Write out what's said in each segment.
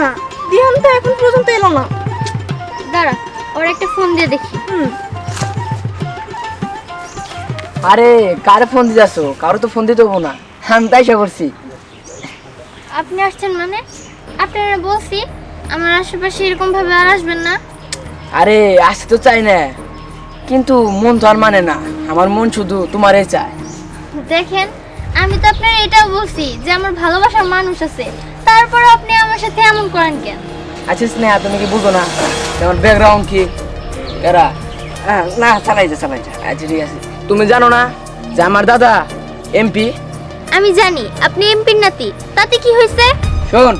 স্নেহা দিহান তো এখন পর্যন্ত এলো না। দাঁড়া ওর একটা ফোন দিয়ে দেখি। আরে কারে ফোন দিতে আসো কারও তো ফোন দিতে হব না। আমি তাই সে করছি। আপনি আসছেন মানে? আপনারা বলছি আমার আশেপাশে এরকম ভাবে আর আসবেন না। আরে আসতে তো চাই না। কিন্তু মন তো আর মানে না। আমার মন শুধু তোমারই চায়। দেখেন আমি তো আপনার এটাও বলছি যে আমার ভালোবাসার মানুষ আছে। তারপর আপনি আমার সাথে এমন করেন কেন? আচ্ছা স্নেহা তুমি কি বুঝো না? তোমার ব্যাকগ্রাউন্ড কি? এরা? হ্যাঁ, না চালাই যা চালাই যা। আচ্ছা ঠিক আছে। তুমি জানো না যে আমার দাদা এমপি আমি জানি আপনি এমপির নাতি। তাতে কি হয়েছে? শোন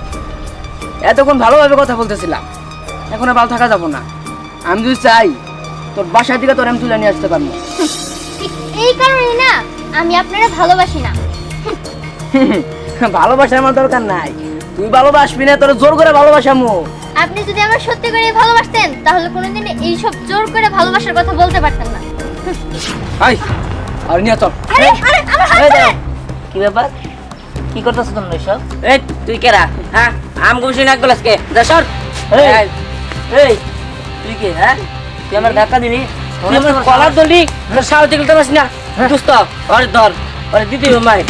এতক্ষণ ভালোভাবে কথা বলতেছিলাম। এখন আর ভালো থাকা যাব না। আমি যদি চাই তোর বাসার দিকে তোর আমি তুলে নিয়ে আসতে পারব। এই কারণে না আমি আপনারা ভালোবাসি না। ভালোবাসা আমার দরকার নাই। তুই ভালোবাসবি না তোর জোর করে ভালোবাসামু। আপনি যদি আমার সত্যি করে ভালোবাসতেন তাহলে কোনোদিন এইসব জোর করে ভালোবাসার কথা বলতে পারতেন না। আই আর নিয়ে চল। আরে আরে আমার হাত ধরে। কি ব্যাপার? কি করতেছো তোমরা এসব? এই তুই কেরা হ্যাঁ আম গুমছি নাক গলাস কে? যা সর। এই, এই, তুই কি হ্যাঁ? তুই আমার ধাক্কা দিলি। তুই আমার কলার দলি সাহস দেখতে পারছিস না। দুস্ত ওরে ধর দিতে হবে মাই।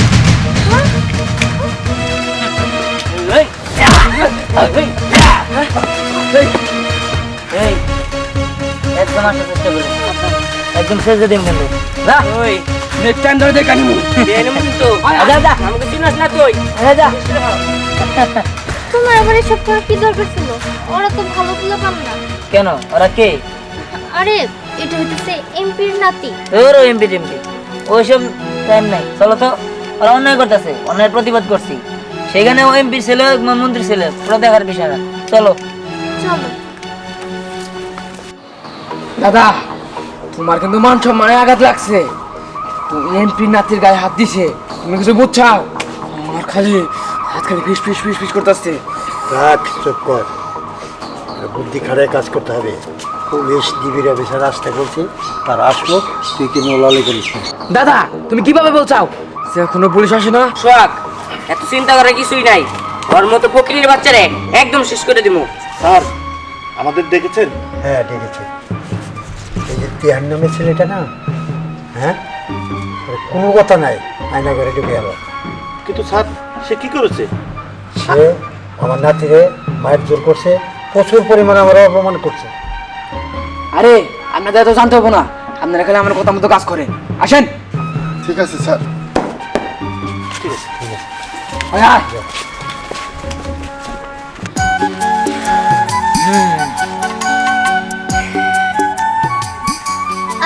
একদম আসার চেষ্টা করিস একদম শেষ দিয়ে দিন কিন্তু যা। ওই নেক্সট টাইম ধরে দেখা নিমু কিন্তু যা যা। আমাকে চিনাস না তুই। এই যা। তোমার আবার এসব করার কি দরকার ছিল? ওরা তো ভালো ভালো কাম না। কেন? ওরা কে? আরে এটা হইতেছে এমপির নাতি। ওর এমপি টেমপি। ওইসব টাইম নাই। চলো তো ওরা অন্যায় করতেছে। অন্যায় প্রতিবাদ করছি। সেখানে এমপি ছিল মন্ত্রী ছিল পুরো দেখার বিষয় না চলো। চলো। দাদা তোমার কিন্তু মান সম্মানে আঘাত লাগছে। তুমি এমপি নাতির গায়ে হাত দিছে তুমি কিছু বুঝছাও? আমার খালি হাত খালি ফিস ফিস ফিস ফিস করতেছে। রাখ চুপ কর। বুদ্ধি খাটায় কাজ করতে হবে। পুলিশ ডিবির অফিসার আসতে বলছি তার আসলো তুই কি নোলালি করিস দাদা তুমি কীভাবে বলছাও? যে এখনও পুলিশ আসে না। সোহাগ এত চিন্তা করার কিছুই নাই। ওর মতো ফকিরের বাচ্চারে একদম শেষ করে দিমু। স্যার আমাদের দেখেছেন হ্যাঁ ডেকেছে। এই যে তিয়ার নামে ছেলেটা না হ্যাঁ? ওর কোনো কথা নাই আয়না ঘরে ঢুকে গেল। কিন্তু স্যার সে কি করেছে? সে আমার নাতিরে মায়ের জোর করছে প্রচুর পরিমাণে আমার অপমান করছে। আরে আপনাদের তো জানতে হব না। আপনারা খালি আমার কথা মতো কাজ করেন। আসেন। ঠিক আছে স্যার। ঠিক আছে ঠিক আয়।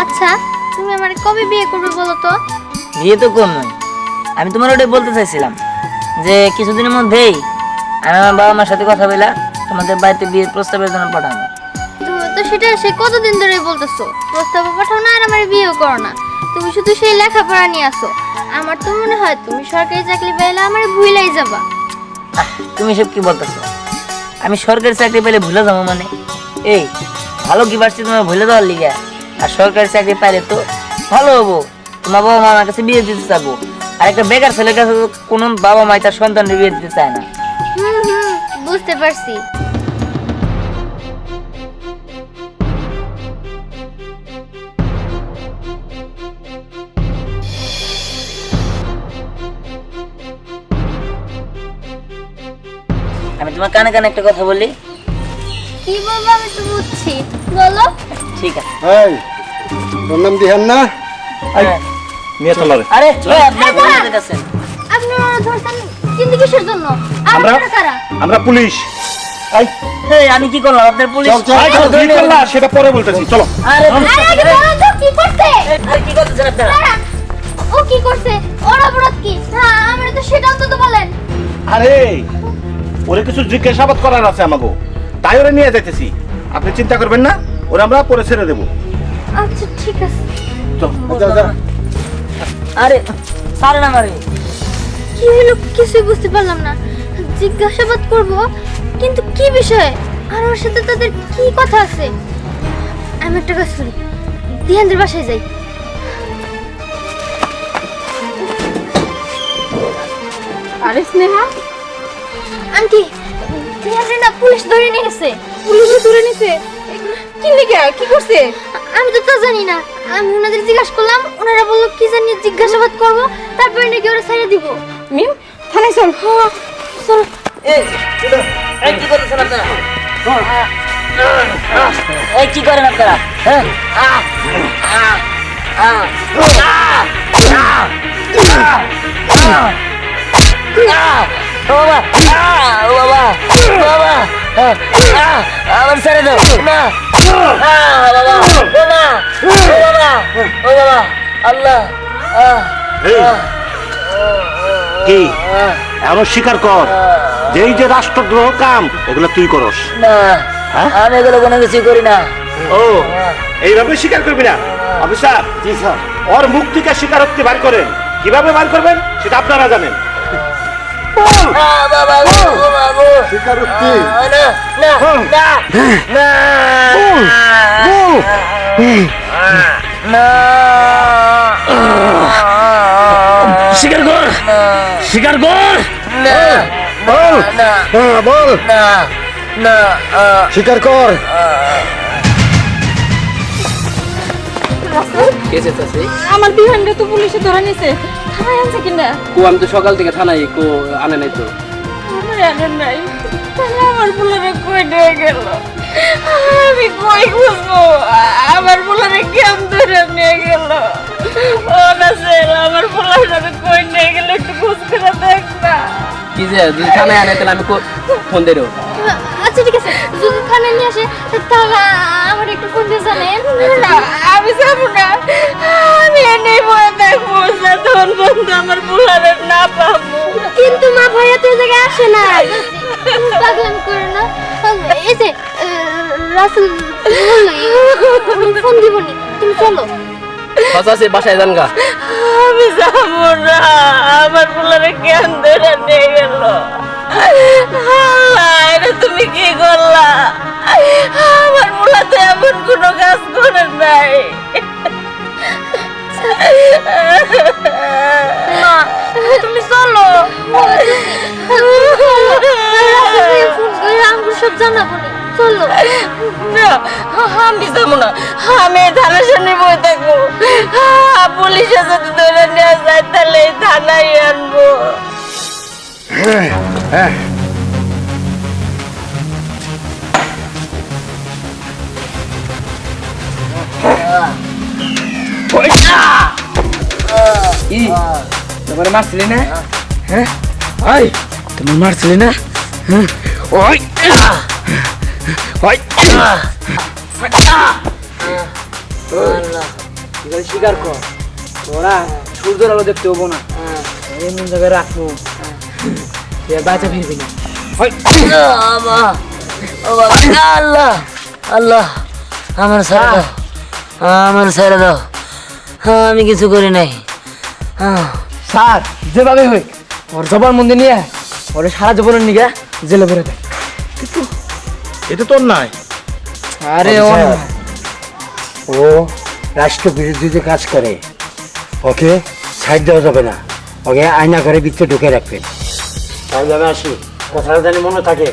আচ্ছা তুমি আমার কবে বিয়ে করবে বলো তো? বিয়ে তো নয় আমি তোমার ওটাই বলতে চাইছিলাম যে কিছুদিনের মধ্যেই আমি আমার বাবা মার সাথে কথা বলা তোমাদের বাড়িতে বিয়ের প্রস্তাবের জন্য পাঠানো তুমি তো সেটা সে কতদিন ধরে বলতেছো? প্রস্তাব পাঠাও না আর আমার বিয়েও করো না। তুমি শুধু সেই লেখাপড়া নিয়ে আসো। আমার তো মনে হয় তুমি সরকারি চাকরি পাইলে আমার ভুলাই যাবা। তুমি সব কি বলতেছো? আমি সরকারি চাকরি পেলে ভুলে যাব মানে? এই ভালো কি পারছি তোমার ভুলে যাওয়ার লিগে? আর সরকারি চাকরি পাইলে তো ভালো হব। তোমার বাবা মা আমার কাছে বিয়ে দিতে চাবো। আর একটা বেকার ছেলের কাছে কোনো বাবা মাই তার সন্তানের বিয়ে দিতে চায় না। বুঝতে পারছি। আমি তোমার কানে কানে একটা কথা বলি। কি বলব আমি তো বুঝছি। বলো। ঠিক আছে। এই তোর নাম দিহান না? হ্যাঁ। নিয়ে চলো রে। আরে ওই আপনার বলে দিতেছেন আপনি ওরা ধরতেন কিন্তু কিসের জন্য? আমরা কারা? আমরা পুলিশ। এই এই আমি কি করলাম? আপনার পুলিশ চল, চল, আই, চলো, কি করলা সেটা পরে বলতেছি। চলো। আরে আরে বলো তো কি করছে? আরে কি করতেছেন আপনারা? ও কি করছে? ওর অপরাধ কি? হ্যাঁ আমরা তো সেটা অন্তত বলেন। আরে ওরে কিছু জিজ্ঞাসাবাদ করার আছে আমাকে তাই ওরে নিয়ে যাইতেছি। আপনি চিন্তা করবেন না ওরে আমরা পরে ছেড়ে দেবো। আচ্ছা ঠিক আছে। চল। যা, যা। আরে সারে না মারে কি হলো? কিছুই বুঝতে পারলাম না। জিজ্ঞাসাবাদ করব কিন্তু কি বিষয়ে? আর ওর সাথে তাদের কি কথা আছে? আমি একটা কাজ করি। দিহানদের বাসায় যাই। আরে স্নেহা আন্টি দিহানরে না পুলিশ ধরে নিয়ে গেছে। পুলিশে ধরে নিছে? কি লিখে কি করছে? আমি তো তা জানি না। আমি ওনাদের জিজ্ঞাসা করলাম ওনারা বলল কি জানি জিজ্ঞাসাবাদ করব তারপরে নাকি ওরা ছেড়ে দিব। মিম থানায় চল। চলো। এই কি করতেছেন আপনারা? এই কি করেন আপনারা? হ্যাঁ? আহ, আহ, আহ, আহ, বাবা ও বাবা ও বাবা আহ, আমার ছেড়ে দাও না আহ, বাবা বাবা ও বাবা আল্লাহ কি এমন স্বীকার কর যে এই যে রাষ্ট্রদ্রোহ কাম এগুলো তুই করস। না হ্যাঁ? আমি এগুলো কোনো কিছু করি না। ও এইভাবে স্বীকার করবি না? অফিসার জি স্যার। ওর মুখ থেকে স্বীকারোক্তি বার করেন। কীভাবে বার করবেন সেটা আপনারা জানেন। স্বীকারোক্তি। স্বীকার কর স্বীকার কর বল বল স্বীকার কর আমার বিহানরে তো পুলিশে ধরে নিছে থানায় আনছে কিনা? কো আমি তো সকাল থেকে থানায় কো আনে নাই তো। আমার আনন্দ নাই? তাহলে আমার বুলারে কই নিয়ে গেল? আমি কই খুঁজবো? আমার বুলারে কেমন ধরে নিয়ে গেল? ও না আমার বুলারে কই নিয়ে গেল একটু খোঁজ করে দেখ না। কি যে যদি থানায় আনে তাহলে আমি ফোন দেব। আচ্ছা ঠিক আছে। যদি থানায় নিয়ে আসে তাহলে আমার একটু ফোন দিয়ে জানেন না আমি যাব না। আমি এনেই বয়ে দেখব যতক্ষণ পর্যন্ত আমার বুলারে না পাবো। কিন্তু মা ভাইয়া তো জায়গায় আসে না। পাগলামি করে না। এই রাসেল ফোন দিবনি তুমি চলো। কথা আছে বাসায় যান গা। আমি যাব না। আমার বুলারে কেন ধরে নিয়ে গেল। আমি যাব না আমি থানার সামনে বই থাকব। পুলিশে যদি ধরে নিয়ে যায় তাহলে এই থানায় আনব। হ্যাঁ হ্যাঁ। কি তোমার মারছিলি না? হ্যাঁ? ওই তোমার মারছিলি না? হ্যাঁ? ওই ওই স্বীকার কর তোরা সূর্যের আলো দেখতে হব না। এমন জায়গায় রাখব। বাঁচা ফিরবি না ও আল্লাহ আল্লাহ আমার ছেড়ে দাও। আমার ছেড়ে দাও। আমি কিছু করি নাই। আহ, স্যার যেভাবে হই ওর জবান মন্দির নিয়ে ওরে সারা জীবনের নিগে জেলে ভরে দেয়। এটা তোর নাই। আরে ও রাষ্ট্র বিরোধীতে কাজ করে ওকে সাইড দেওয়া যাবে না। ওকে আয়না করে ভিতরে ঢুকে রাখবেন। তাহলে আমি আসি। কথাটা জানি মনে থাকে।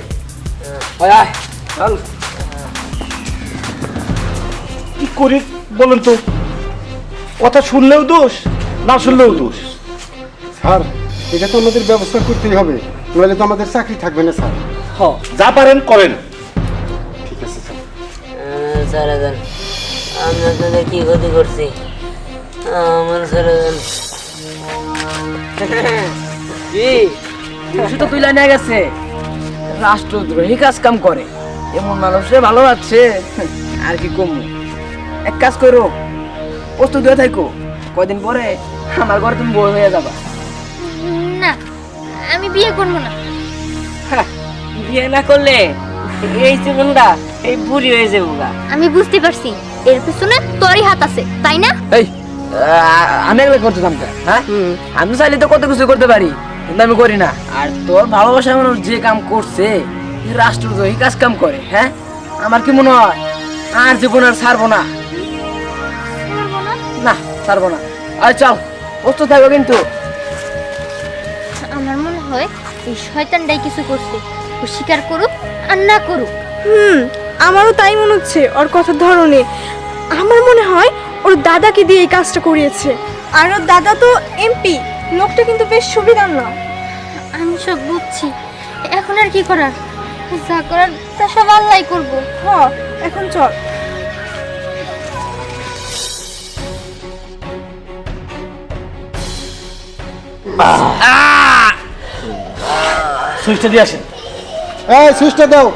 কি করি বলেন তো? কথা শুনলেও দোষ না শুনলেও দোষ? স্যার এটা তো আমাদের ব্যবস্থা করতেই হবে। নইলে তো আমাদের চাকরি থাকবে না স্যার। হ যা পারেন করেন। ছেড়ে দেন আমি আপনাদের কি ক্ষতি করছি। আমার দেন কি শুধু তুই লাইনে গেছে। রাষ্ট্রদ্রোহী কাজ কাম করে। এমন মানুষে ভালো লাগছে আর কি কম। এক কাজ করো প্রস্তুত হয়ে থাকো। কয়দিন পরে আমার ঘরে তুমি বই হয়ে যাবা। না আমি বিয়ে করব না। বিয়ে না করলে এই জীবনটা এই বুড়ি হয়ে যাব আমি বুঝতে পারছি। এর পিছনে তোরই হাত আছে তাই না? এই আমি এগুলো করতে চামটা হ্যাঁ? আমি চাইলে তো কত কিছু করতে পারি কিন্তু আমি করি না। আর তোর ভালোবাসার মানুষ যে কাম করছে রাষ্ট্রদ্রোহী কাজ কাম করে হ্যাঁ? আমার কি মনে হয়? আর জীবন আর ছাড়বো না। না? ছাড়বো না। আর চল প্রস্তুত থাকব কিন্তু। আমার মনে হয় এই শয়তানটাই কিছু করছে। ও স্বীকার করুক আর না করুক। হুম আমারও তাই মনে হচ্ছে ওর কথার ধরনে। আমার মনে হয় ওর দাদাকে দিয়ে এই কাজটা করিয়েছে। আর ওর দাদা তো এমপি লোকটা কিন্তু বেশ সুবিধার না। আমি সব বুঝছি এখন আর কি করার? যা করার তা সব আল্লাহ করব। হ এখন চল। সুইচটা দিয়ে আসেন। এই সুইচটা দাও।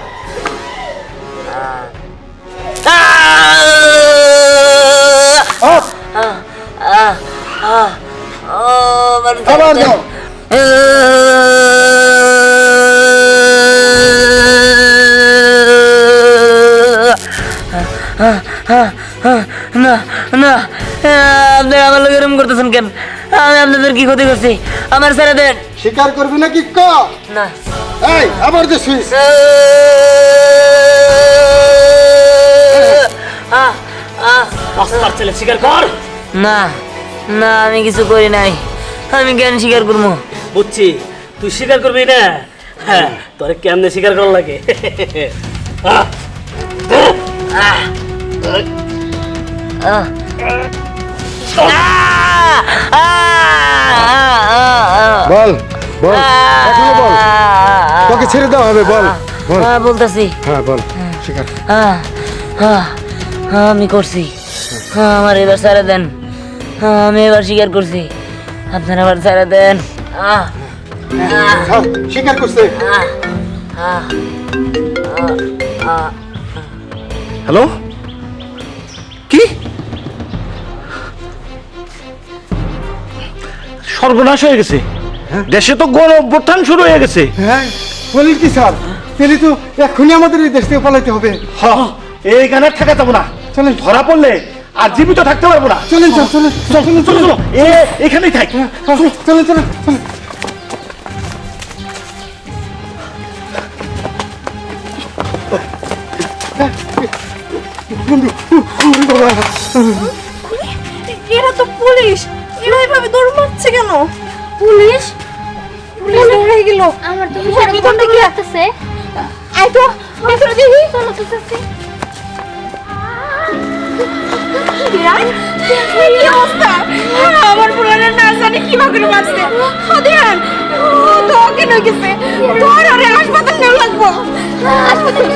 আবার দাও। না না আপনি আমার লোক এরম করতেছেন কেন? আমি আপনাদের কি ক্ষতি করছি? আমার ছেড়ে দেন। স্বীকার করবি নাকি ক? না। এই আবার যে সুইচ রাস্তার ছেলে স্বীকার কর। না না আমি কিছু করি নাই। আমি জ্ঞান স্বীকার করব? বুঝছি তুই স্বীকার করবি না? হ্যাঁ তোরে কেমনে স্বীকার করা লাগে? বল। বল। এখনও বল। তোকে ছেড়ে দেওয়া হবে বল। বল। বলতেছি। হ্যাঁ বল। আহ, আহ, আহ, আমি করছি। আমার এবার ছেড়ে দেন। আমি এবার স্বীকার করছি। আপনারা আবার ছেড়ে দেন। হ্যাঁ, স্বীকার করছে। হ্যালো? কি? সর্বনাশ হয়ে গেছে। দেশে তো গণ অভ্যুত্থান শুরু হয়ে গেছে। হ্যাঁ কি স্যার? পেলে তো এক্ষুনি আমাদের এই দেশ থেকে পালাইতে হবে। হ এইখানে থাকা যাব না। চলেন। ধরা পড়লে আর জীবিত থাকতে পারব না। চলেন স্যার চলেন। চলো চলো চলো এ এখানেই থাক। চলেন চলেন চলেন। চলেন এরা তো পুলিশ। এরা এভাবে দৌড় মারছে কেন? পুলিশ? পুলিশ ধরে গেল। আমার তো বিষয়টা গন্ডগোল লাগতেছে। আই তো ভেতরে দেখি। চলো তো চাচি। আমার পুরানো না জানি কীভাবে করে মারছে হাদিয়ান তো ওকে নয় গেছে। তোর আরে হাসপাতাল নেওয়া লাগবো। হাসপাতালে।